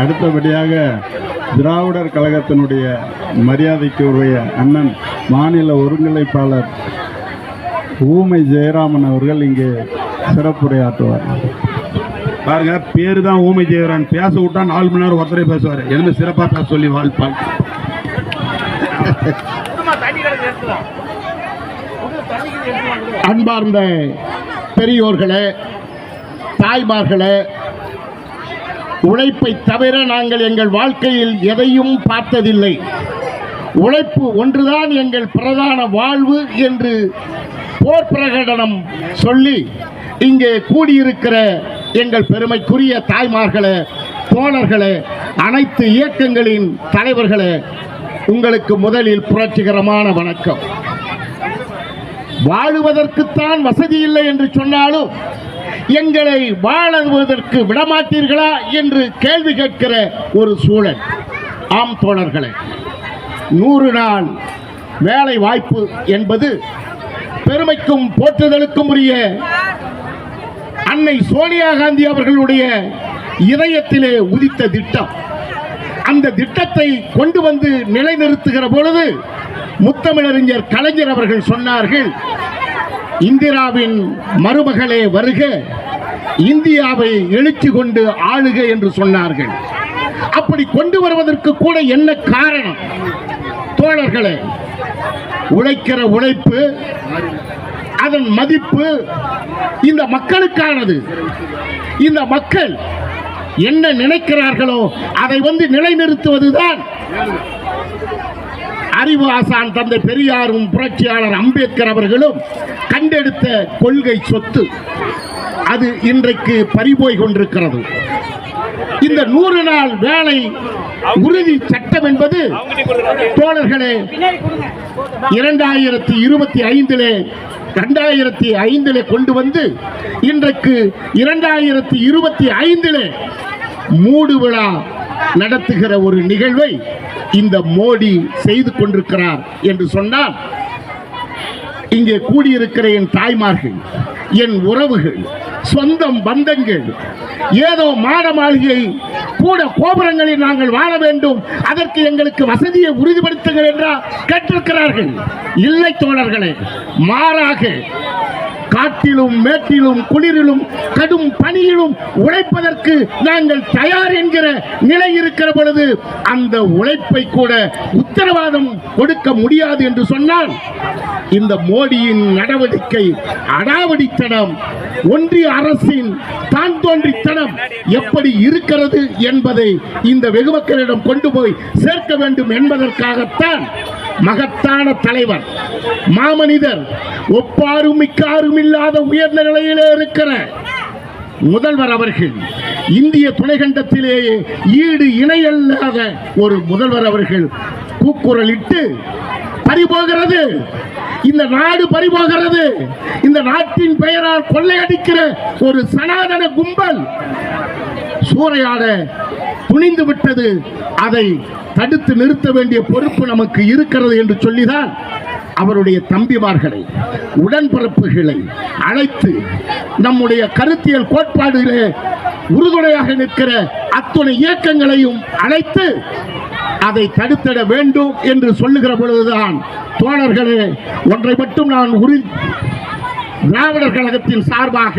அடுத்தபடியாக திராவிடர் கழகத்தினுடைய மரியாதைக்கு உரிய அண்ணன் மாநில ஒருங்கிணைப்பாளர் ஊமை ஜெயராமன் அவர்கள் இங்கே சிறப்புரையாற்றுவார். பாருங்க பேரு தான் ஊமை ஜெயரான் பேச விட்டா நாலு மணி நேரம் ஒருத்தரை பேசுவார். எனக்கு சிறப்பாக பேச சொல்லி வாழ்ப்பாங்க அன்பார்ந்த பெரியோர்களே தாய்மார்களே உழைப்பை தவிர நாங்கள் எங்கள் வாழ்க்கையில் எதையும் பார்த்ததில்லை. உழைப்பு ஒன்றுதான் எங்கள் பிரதான வாழ்வு என்று போர் பிரகடனம் சொல்லி இங்கே கூடியிருக்கிற எங்கள் பெருமைக்குரிய தாய்மார்களே தோழர்களே அனைத்து இயக்கங்களின் தலைவர்களே உங்களுக்கு முதலில் புரட்சிகரமான வணக்கம். வாழுவதற்குத்தான் வசதி இல்லை என்று சொன்னாலும் எங்களை வாழுவதற்கு விடமாட்டீர்களா என்று கேள்வி கேட்கிற ஒரு சூழல். ஆம் தோழர்களே நூறு நாள் வேலை வாய்ப்பு என்பது பெருமைக்கும் போற்றுதலுக்கும் உரிய அன்னை சோனியா காந்தி அவர்களுடைய இதயத்திலே உதித்த திட்டம். அந்த திட்டத்தை கொண்டு வந்து நிலைநிறுத்துகிற பொழுது முத்தமிழறிஞர் கலைஞர் அவர்கள் சொன்னார்கள் இந்திராவின் மருமகளே வருக. இந்தியாவை எழுச்சி கொண்டு ஆளுக என்று சொன்னார்கள். அப்படி கொண்டு வருவதற்கு கூட என்ன காரணம்? தோழர்களே உழைக்கிற உழைப்பு அதன் மதிப்பு இந்த மக்களுக்கானது. இந்த மக்கள் என்ன நினைக்கிறார்களோ அதை வந்து நிலைநிறுத்துவதுதான். அறிவு ஆசான் தந்தை பெரியாரும் புரட்சியாளர் அம்பேத்கர் அவர்களும் கண்டெடுத்த கொள்கை சொத்து அது இன்றைக்கு பறிபோய் கொண்டிருக்கிறது. இந்த நூறு நாள் வேலை உறுதி சட்டம் என்பது தோழர்களே இரண்டாயிரத்தி இருபத்தி ஐந்திலே இரண்டாயிரத்தி ஐந்திலே கொண்டு வந்து இன்றைக்கு இரண்டாயிரத்தி இருபத்தி ஐந்திலே மூடு விழா நடத்துகிற ஒரு நிகழ்வை இந்த மோடி செய்து கொண்டிருக்கிறார் என்று சொன்னால் இங்கே கூடியிருக்கிற என் தாய்மார்கள் என் உறவுகள் சொந்தம் பந்தங்கள் ஏதோ மாட மாளிகை கூட கோபுரங்களில் நாங்கள் வாழ வேண்டும் அதற்கு எங்களுக்கு வசதியை உறுதிப்படுத்துங்கள் என்றால் கேட்டிருக்கிறார்கள். இல்லை தோழர்களே மாறாக காட்டிலும் மேட்டிலும் குளிரிலும் கடும் பனியிலும் உழைப்பதற்கு நாங்கள் தயார் என்கிற நிலை இருக்கிற பொழுது அந்த உழைப்பை கூட உத்தரவாதம் கொடுக்க முடியாது என்று சொன்னால் இந்த மோடியின் நடவடிக்கை அடாவடித்தனம் ஒன்றிய அரசின் தான் தோன்றித்தனம் எப்படி இருக்கிறது என்பதை இந்த வெகுமக்களிடம் கொண்டு போய் சேர்க்க வேண்டும் என்பதற்காகத்தான் மகத்தான தலைவர் மாமனிதர் ஒப்பாரும் மிக்காரும் இல்லாத உயர்ந்த நிலையிலே இருக்கிற முதல்வர் அவர்கள் இந்திய துணைக்கண்டத்திலேயே ஈடு இணையல்லாத ஒரு முதல்வர் அவர்கள் கூக்குரலிட்டு பறிபோகிறது. இந்த நாடு பறிபோகிறது. இந்த நாட்டின் பெயரால் கொள்ளையடிக்கிற ஒரு சனாதன கும்பல் சூறையாட துணிந்து விட்டது. அதை தடுத்து நிறுத்த வேண்டிய பொறுப்பு நமக்கு இருக்கிறது என்று சொல்லிதான் அவருடைய தம்பிமார்களை உடன்பிறப்புகளை அழைத்து நம்முடைய கருத்தியல் கோட்பாடுகளே உறுதுணையாக நிற்கிற அத்துணை இயக்கங்களையும் அழைத்து அதை தடுத்திட வேண்டும் என்று சொல்லுகிற பொழுதுதான் தோழர்களே ஒன்றை மட்டும் நான் உரி திராவிடர் கழகத்தின் சார்பாக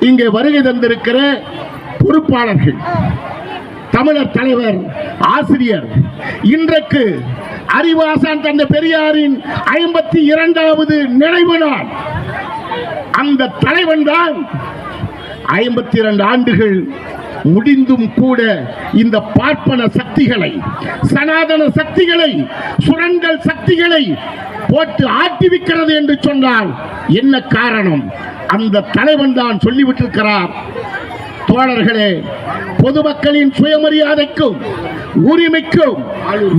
இங்கே வருகை தந்திருக்கிற பொறுப்பாளர்கள் தமிழர் தலைவர் ஆசிரியர். இன்றைக்கு அறிவாசான் தந்த பெரியாரின் ஐம்பத்தி இரண்டாவது நினைவு நாள். அந்த தலைவன் தான் ஐம்பத்தி இரண்டு ஆண்டுகள் முடிந்தும் கூட இந்த பார்ப்பன சக்திகளை சனாதன சக்திகளை சுரண்டல் சக்திகளை போட்டு ஆட்டிவிக்கிறது என்று சொன்னால் என்ன காரணம்? அந்த தலைவன் தான் சொல்லிவிட்டிருக்கிறார். தோழர்களே பொதுமக்களின் சுயமரியாதைக்கும் உரிமைக்கும்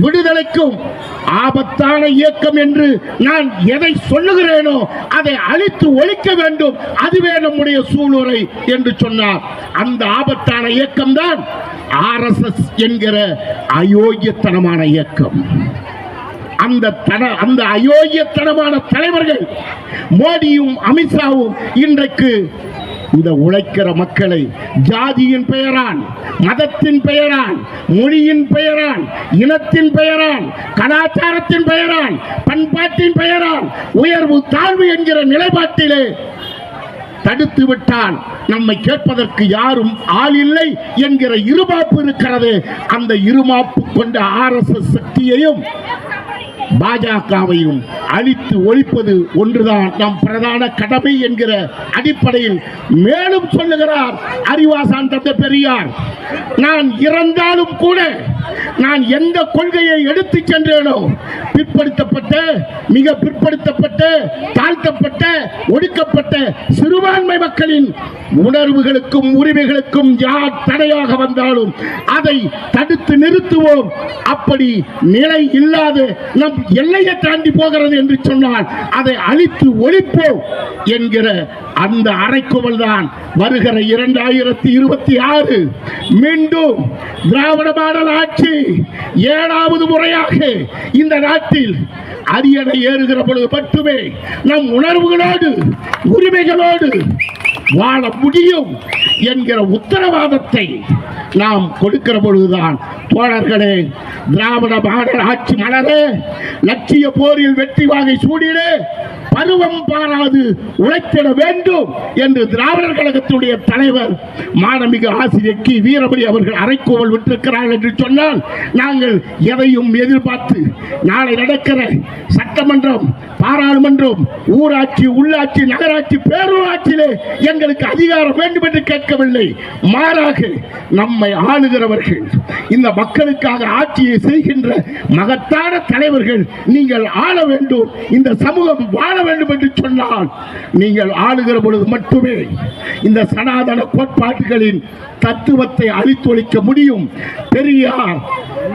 விடுதலைக்கும் ஆபத்தான இயக்கம் என்று நான் எதை சொல்லுகிறேனோ அதை அழித்து ஒழிக்க வேண்டும். அதுவே நம்முடைய சூளுரை என்று சொன்னார். அந்த ஆபத்தான இயக்கம்தான் ஆர்எஸ்எஸ் என்கிற அயோக்கியத்தனமான இயக்கம். அந்த தன அந்த அயோக்கியத்தனமான தலைவர்கள் மோடியும் அமித்ஷாவும் இன்றைக்கு இந்த உழைக்கிற மக்களை ஜாதியின் பெயரான் மதத்தின் பெயரான் மொழியின் பெயரான் இனத்தின் பெயரான் கலாச்சாரத்தின் பெயரான் பண்பாட்டின் பெயரான் உயர்வு தாழ்வு என்கிற நிலைப்பாட்டிலே தடுத்து விட்டால் நம்மை கேட்பதற்கு யாரும் ஆள் இல்லை என்கிற இருமாப்பு இருக்கிறது. அந்த இருமாப்பு கொண்ட ஆர்எஸ்எஸ் சக்தியையும் பாஜகவையும் அழித்து ஒழிப்பது ஒன்றுதான். நம் பிரதான கடமை என்கிற அடிப்படையில் மேலும் சொல்லுகிறார் அறிவாசான் தந்தை பெரியார். நான் இறந்தாலும் கூட நான் எந்த கொள்கையை எடுத்து சென்றேனோ பிற்படுத்தப்பட்ட மிக பிற்படுத்தப்பட்ட தாழ்த்தப்பட்ட ஒடுக்கப்பட்ட சிறுபான்மை மக்களின் உணர்வுகளுக்கும் உரிமைகளுக்கும் யார் தடையாக வந்தாலும் அதை தடுத்து நிறுத்துவோம். அப்படி நிலை இல்லாத நம் எல்லையை தாண்டி போகிறது என்று சொன்னால் அதை அழித்து ஒழிப்போம் என்கிற அந்த அரைக்குவல் தான் வருகிற இரண்டாயிரத்தி இருபத்தி ஆறு. மீண்டும் திராவிட மாடல் ஆட்சி ஏழாவது முறையாக இந்த நாட்டில் அரியணை ஏறுகிற பொழுது மட்டுமே நம் உணர்வுகளோடு உரிமைகளோடு வாழ முடியும் என்கிற உத்தரவாதத்தை நாம் கொடுக்கிற பொழுதுதான் தோழர்களே திராவிட மாடல் ஆட்சி மலரு லட்சிய போரில் வெற்றி வாகை சூடிடு பருவம் பாராது உழைத்திட வேண்டும் என்று திராவிடர் கழகத்துடைய தலைவர் மாணமிகு ஆசிரியர் கி. வீரமணி அவர்கள் அரைக்கோவல் விட்டிருக்கிறார்கள் என்று சொன்னால் நாங்கள் எதையும் எதிர்பார்த்து நாளை நடக்கிற சட்டமன்றம் பாராளுமன்றம் ஊராட்சி உள்ளாட்சி நகராட்சி பேரூராட்சியிலே எங்களுக்கு அதிகாரம் வேண்டும் என்று கேட்கவில்லை. மாறாக நம்மை ஆளுகிறவர்கள் இந்த மக்களுக்காக ஆட்சியை செய்கின்ற மகத்தான தலைவர்கள் நீங்கள் ஆள வேண்டும். இந்த சமூகம் வாழ வேண்டும் என்று சொன்னால் நீங்கள் ஆளுகிற பொழுது மட்டுமே இந்த சனாதன கோட்பாட்டுகளின் தத்துவத்தை அழித்தொழிக்க முடியும். பெரியார்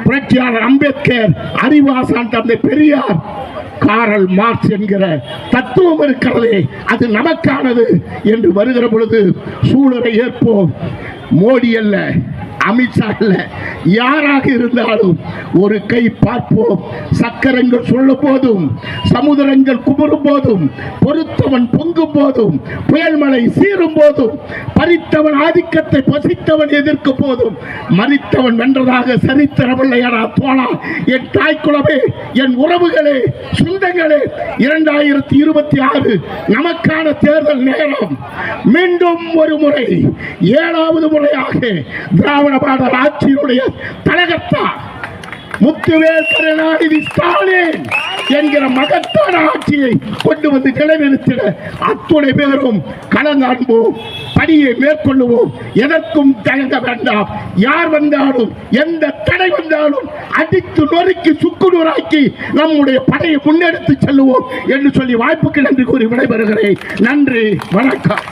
புரட்சியாளர் அம்பேத்கர் அறிவாசான் தந்தை பெரியார் காரல் மார்க்ஸ் என்கிற தத்துவம் இருக்கிறதே அது நமக்கானது என்று வருகிற பொழுது சூழலை ஏற்போம். மோடி அல்ல அமித்ஷா அல்ல யாராக இருந்தாலும் ஒரு கை பார்ப்போம். சக்கரங்கள் சொல்லும் போதும் சமுதிரங்கள் குமரும் போதும் பொறுத்தவன் பொங்கும் போதும் புயல்மலை சீரும் போதும் பறித்தவன் ஆதிக்கத்தை பசித்தவன் எதிர்க்கும் போதும் மறித்தவன் வென்றதாக சரித்திரமில்லையடா தோழா என் தாய்க்குளமே என் உறவுகளே சொந்தங்களே இரண்டாயிரத்தி இருபத்தி ஆறு நமக்கான தேர்தல் நேரம். மீண்டும் ஒரு முறை ஏழாவது முறையாக திராவிட மாடல் ஆட்சியினுடைய தலகத்தா முத்துவேல் கருணாநிதி ஸ்டாலின் என்கிற மகத்தான ஆட்சியை கொண்டு வந்து நிலைநிறுத்திட அத்துணை பேரும் கலந்தாண்போம் பணியை மேற்கொள்ளுவோம். எதற்கும் தயங்க வேண்டாம். யார் வந்தாலும் எந்த தடை வந்தாலும் அடித்து நொறுக்கி சுக்குநூறாக்கி நம்முடைய படையை முன்னெடுத்து செல்லுவோம் என்று சொல்லி வாய்ப்புக்கு நன்றி கூறி விடைபெறுகிறேன். நன்றி வணக்கம்.